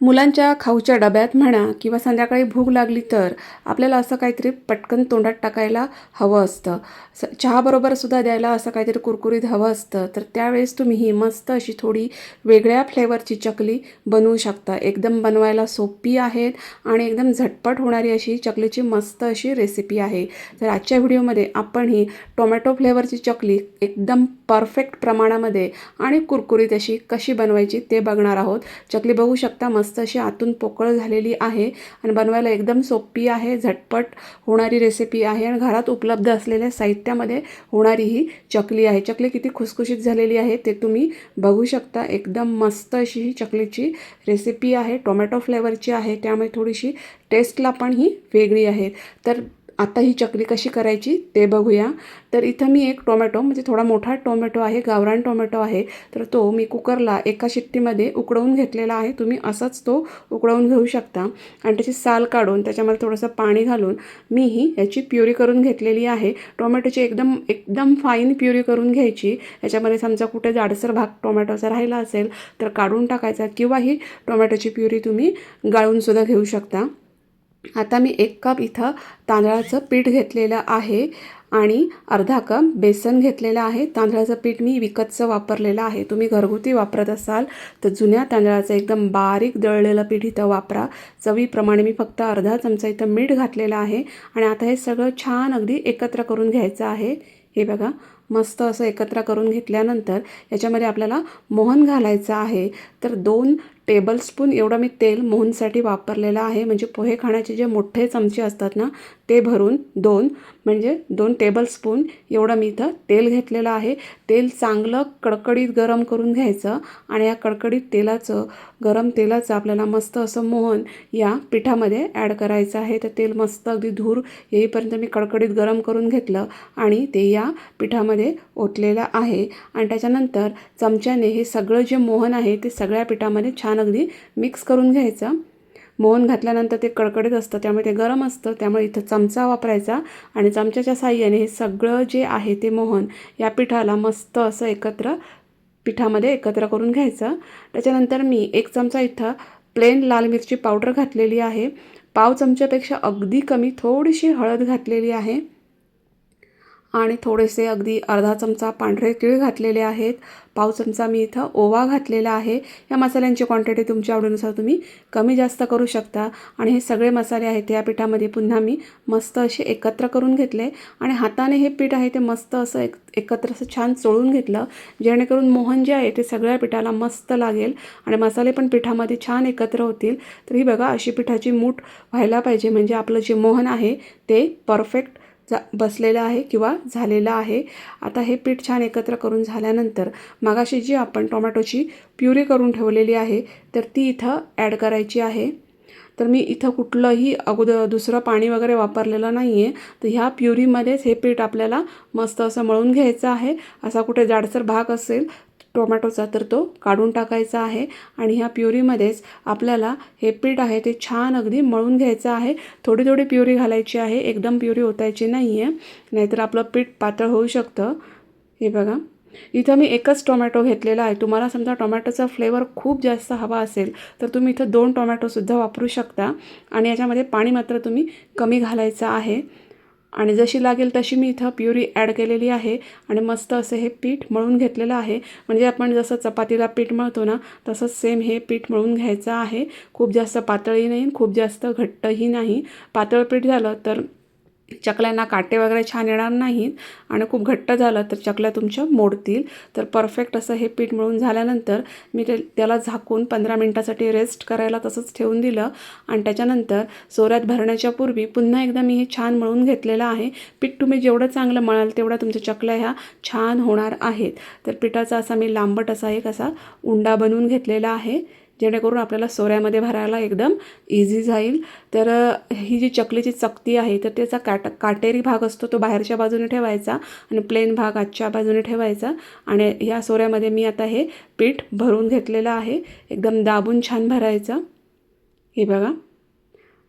मुलांच्या खाऊच्या डब्यात म्हणा किंवा संध्याकाळी भूक लागली तर आपल्याला असं काहीतरी पटकन तोंडात टाकायला हवं असतं. स चहाबरोबर सुद्धा द्यायला असं काहीतरी कुरकुरीत हवं असतं. तर त्यावेळेस तुम्ही ही मस्त अशी थोडी वेगळ्या फ्लेवरची चकली बनवू शकता. एकदम बनवायला सोपी आहेत आणि एकदम झटपट होणारी अशी चकलीची मस्त अशी रेसिपी आहे. तर आजच्या व्हिडिओमध्ये आपण ही टोमॅटो फ्लेवरची चकली एकदम परफेक्ट प्रमाणामध्ये आणि कुरकुरीत अशी कशी बनवायची ते बघणार आहोत. चकली बघू शकता मस्त मस्त अशी आतून पोकळ झालेली आहे आणि बनवायला एकदम सोपी आहे झटपट होणारी रेसिपी आहे आणि घरात उपलब्ध असलेल्या साहित्यामध्ये होणारी ही चकली आहे. चकली किती खुसखुशीत झालेली आहे ते तुम्ही बघू शकता. एकदम मस्त अशी ही चकलीची रेसिपी आहे. टोमॅटो फ्लेवरची आहे. त्यामुळे थोडीशी टेस्टला पण ही वेगळी आहे. तर आता ही चकली कशी करायची ते बघूया. तर इथं मी एक टोमॅटो म्हणजे थोडा मोठा टोमॅटो आहे गावरान टोमॅटो आहे. तर तो मी कुकरला एका शिट्टीमध्ये उकडवून घेतलेला आहे. तुम्ही असंच तो उकडवून घेऊ शकता. आणि त्याची साल काढून त्याच्यामध्ये थोडंसं पाणी घालून मी ही याची प्युरी करून घेतलेली आहे. टोमॅटोची एकदम एकदम फाईन प्युरी करून घ्यायची. याच्यामध्ये समजा कुठे जाडसर भाग टोमॅटोचा राहिला असेल तर काढून टाकायचा किंवा ही टोमॅटोची प्युरी तुम्ही गाळूनसुद्धा घेऊ शकता. आता मी एक कप इथं तांदळाचं पीठ घेतलेलं आहे आणि अर्धा कप बेसन घेतलेलं आहे. तांदळाचं पीठ मी विकतचं वापरलेलं आहे. तुम्ही घरगुती वापरत असाल तर जुन्या तांदळाचं एकदम बारीक दळलेलं पीठ इथं वापरा. चवीप्रमाणे मी फक्त अर्धा चमचा इथं मीठ घातलेलं आहे. आणि आता हे सगळं छान अगदी एकत्र करून घ्यायचं आहे. हे बघा मस्त असं एकत्र करून घेतल्यानंतर याच्यामध्ये आपल्याला मोहन घालायचं आहे. तर दोन टेबलस्पून एवढं मी तेल मोहनसाठी वापरलेलं आहे. म्हणजे पोहे खाण्याचे जे मोठे चमचे असतात ना ते भरून दोन म्हणजे दोन टेबलस्पून एवढं मी इथं तेल घेतलेलं आहे. तेल चांगलं कडकडीत गरम करून घ्यायचं आणि या कडकडीत तेलाचं गरम तेलाचं आपल्याला मस्त असं मोहन या पिठामध्ये ॲड करायचं आहे. तर तेल मस्त अगदी धूर येईपर्यंत मी कडकडीत गरम करून घेतलं आणि ते या पिठामध्ये ओतलेलं आहे. आणि त्याच्यानंतर चमच्याने हे सगळं जे मोहन आहे ते सगळ्या पिठामध्ये छान अगदी मिक्स करून घ्यायचं. मोहन घातल्यानंतर ते कडकडीत असतं त्यामुळे ते गरम असतं त्यामुळे इथं चमचा वापरायचा आणि चमच्याच्या साह्याने हे सगळं जे आहे ते मोहन या पिठाला मस्त असं एकत्र पिठामध्ये एकत्र करून घ्यायचं. त्याच्यानंतर मी एक चमचा इथं प्लेन लाल मिरची पावडर घातलेली आहे. पाव चमच्यापेक्षा अगदी कमी थोडीशी हळद घातलेली आहे. आणि थोडेसे अगदी अर्धा चमचा पांढरे तीळ घातलेले आहेत. पाव चमचा मी इथं ओवा घातलेला आहे. या मसाल्यांची क्वांटिटी तुमच्या आवडीनुसार तुम्ही कमी जास्त करू शकता. आणि हे सगळे मसाले आहेत या पिठामध्ये पुन्हा मी मस्त असे एकत्र करून घेतले. आणि हाताने हे पीठ आहे ते मस्त असं एक एकत्र असं छान चोळून घेतलं. जेणेकरून मोहन जे आहे ते सगळ्या पिठाला मस्त लागेल. आणि मसाले पण पिठामध्ये छान एकत्र होतील. तर ही बघा अशी पिठाची मूठ व्हायला पाहिजे. म्हणजे आपलं जे मोहन आहे ते परफेक्ट जा बसलेलं आहे किंवा झालेलं आहे. आता हे पीठ छान एकत्र करून झाल्यानंतर मागाशी जी आपण टोमॅटोची प्युरी करून ठेवलेली आहे तर ती इथं ॲड करायची आहे. तर मी इथं कुठलंही अगोदर दुसरं पाणी वगैरे वापरलेलं नाही आहे तर ह्या प्युरीमध्येच हे पीठ आपल्याला मस्त असं मळून घ्यायचं आहे. असा कुठे जाडसर भाग असेल टोमॅटोचा तर तो काढून टाकायचा आहे आणि ह्या प्युरीमध्येच आपल्याला हे पीठ आहे ते छान अगदी मळून घ्यायचं आहे. थोडी थोडी प्युरी घालायची आहे. एकदम प्युरी ओतायची नाही आहे नाहीतर आपलं पीठ पातळ होऊ शकतं. हे बघा. इथं मी एकच टोमॅटो घेतलेला आहे. तुम्हाला समजा टोमॅटोचा फ्लेवर खूप जास्त हवा असेल तर तुम्ही इथं दोन टोमॅटोसुद्धा वापरू शकता. आणि याच्यामध्ये पाणी मात्र तुम्ही कमी घालायचं आहे. आणि जशी लागेल तशी मी इथं प्युरी ॲड केलेली आहे. आणि मस्त असं हे पीठ मळून घेतलेलं आहे. म्हणजे आपण जसं चपातीला पीठ मळतो ना तसंच सेम हे पीठ मळून घ्यायचं आहे. खूप जास्त पातळही नाही खूप जास्त घट्टही नाही. पातळ पीठ झालं तर चकल्यांना काटे वगैरे छान येणार नाहीत आणि खूप घट्ट झालं तर चकल्या तुमच्या मोडतील. तर परफेक्ट असं हे पीठ मिळून झाल्यानंतर मी ते त्याला झाकून पंधरा मिनटासाठी रेस्ट करायला तसंच ठेवून दिलं. आणि त्याच्यानंतर सोऱ्यात भरण्याच्या पूर्वी पुन्हा एकदा मी हे छान मळून घेतलेलं आहे. पीठ तुम्ही जेवढं चांगलं मळाल तेवढ्या तुमच्या चकल्या ह्या छान होणार आहेत. तर पिठाचा असा मी लांबट असा एक असा उंडा बनवून घेतलेला आहे. जेणेकरून आपल्याला सोऱ्यामध्ये भरायला एकदम इझी जाईल. तर ही जी चकलीची चकती आहे तर त्याचा काट काटेरी भाग असतो तो बाहेरच्या बाजूने ठेवायचा आणि प्लेन भाग आजच्या बाजूने ठेवायचा. आणि ह्या सोऱ्यामध्ये मी आता हे पीठ भरून घेतलेलं आहे. एकदम दाबून छान भरायचं. हे बघा.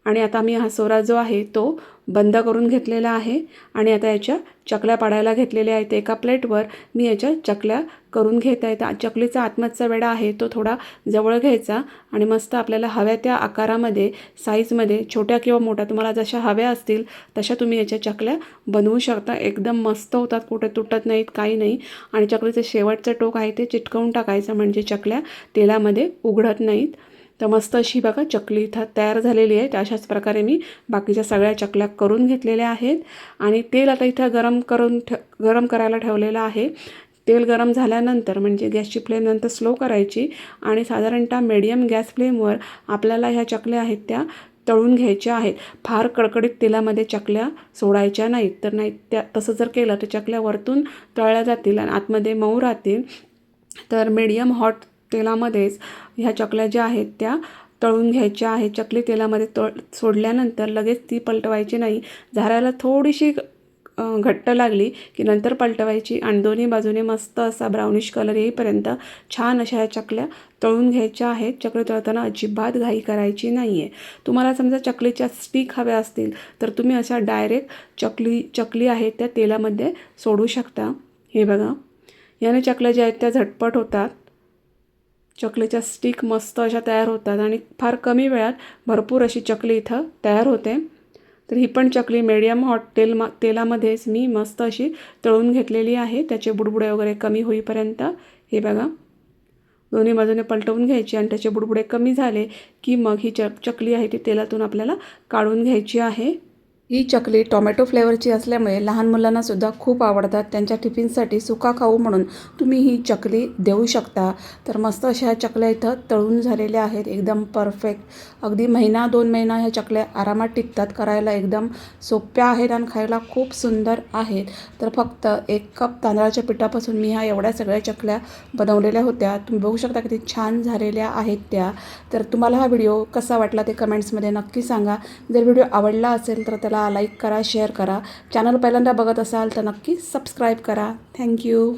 आणि आता मी हा सोरा जो आहे तो बंद करून घेतलेला आहे आणि आता याच्या चकल्या पाडायला घेतलेल्या आहेत. एका प्लेटवर मी याच्या चकल्या करून घेत आहे. त्या चकलीचा आतमधचा वेडा आहे तो थोडा जवळ घ्यायचा आणि मस्त आपल्याला हव्या त्या आकारामध्ये साईजमध्ये छोट्या किंवा मोठ्या तुम्हाला जशा हव्या असतील तशा तुम्ही याच्या चकल्या बनवू शकता. एकदम मस्त होतात कुठे तुटत नाहीत काही नाही. आणि चकलीचं शेवटचं टोक आहे ते चिटकवून टाकायचं म्हणजे चकल्या तेलामध्ये उघडत नाहीत. तर मस्त अशी बघा चकली इथं तयार झालेली आहे. तर अशाच प्रकारे मी बाकीच्या सगळ्या चकल्या करून घेतलेल्या आहेत. आणि तेल आता इथं गरम करून ठे गरम करायला ठेवलेलं आहे. तेल गरम झाल्यानंतर म्हणजे गॅसची फ्लेम नंतर स्लो करायची आणि साधारणतः मीडियम गॅस फ्लेमवर आपल्याला ह्या चकल्या आहेत त्या तळून घ्यायच्या आहेत. फार कडकडीत तेलामध्ये चकल्या सोडायच्या नाहीत. तर नाही त्या तसं जर केलं तर चकल्या वरतून तळल्या जातील आणि आतमध्ये मऊ राहतील. तर मीडियम हॉट तेलामध्येच ह्या चकल्या ज्या आहेत त्या तळून घ्यायच्या आहेत. चकली तेलामध्ये तळ सोडल्यानंतर लगेच ती पलटवायची नाही. झाराला थोडीशी घट्ट लागली की नंतर पलटवायची आणि दोन्ही बाजूने मस्त असा ब्राउनिश कलर येईपर्यंत छान अशा ह्या चकल्या तळून घ्यायच्या आहेत. चकली तळताना अजिबात घाई करायची नाही आहे तुम्हाला समजा चकलीच्या स्टिक हव्या असतील तर तुम्ही अशा डायरेक्ट चकली चकली आहेत त्या तेलामध्ये सोडू शकता. हे बघा. याने चकल्या ज्या आहेत त्या झटपट होतात. चकलीच्या स्टिक मस्त अशा तयार होतात आणि फार कमी वेळात भरपूर अशी चकली इथं तयार होते. तर ही पण चकली मीडियम हॉट तेल मा तेलामध्येच मी मस्त अशी तळून घेतलेली आहे. त्याचे बुडबुडे वगैरे कमी होईपर्यंत. हे बघा. दोन्ही बाजूने पलटवून घ्यायची आणि त्याचे बुडबुडे कमी झाले की मग ही च चकली आहे ती तेलातून आपल्याला काढून घ्यायची आहे. ही चकली टोमॅटो फ्लेवरची असल्यामुळे लहान मुलांनासुद्धा खूप आवडतात. त्यांच्या टिफिनसाठी सुका खाऊ म्हणून तुम्ही ही चकली देऊ शकता. तर मस्त अशा ह्या चकल्या इथं तळून झालेल्या आहेत. एकदम परफेक्ट. अगदी महिना दोन महिना ह्या चकल्या आरामात टिकतात. करायला एकदम सोप्या आहेत आणि खायला खूप सुंदर आहेत. तर फक्त एक कप तांदळाच्या पिठापासून मी ह्या एवढ्या सगळ्या चकल्या बनवलेल्या होत्या. तुम्ही बघू शकता किती छान झालेल्या आहेत त्या. तर तुम्हाला हा व्हिडिओ कसा वाटला ते कमेंट्समध्ये नक्की सांगा. जर व्हिडिओ आवडला असेल तर त्याला लाईक करा शेअर करा. चॅनल पहिल्यांदा बघत असाल तर नक्की सबस्क्राईब करा. थँक्यू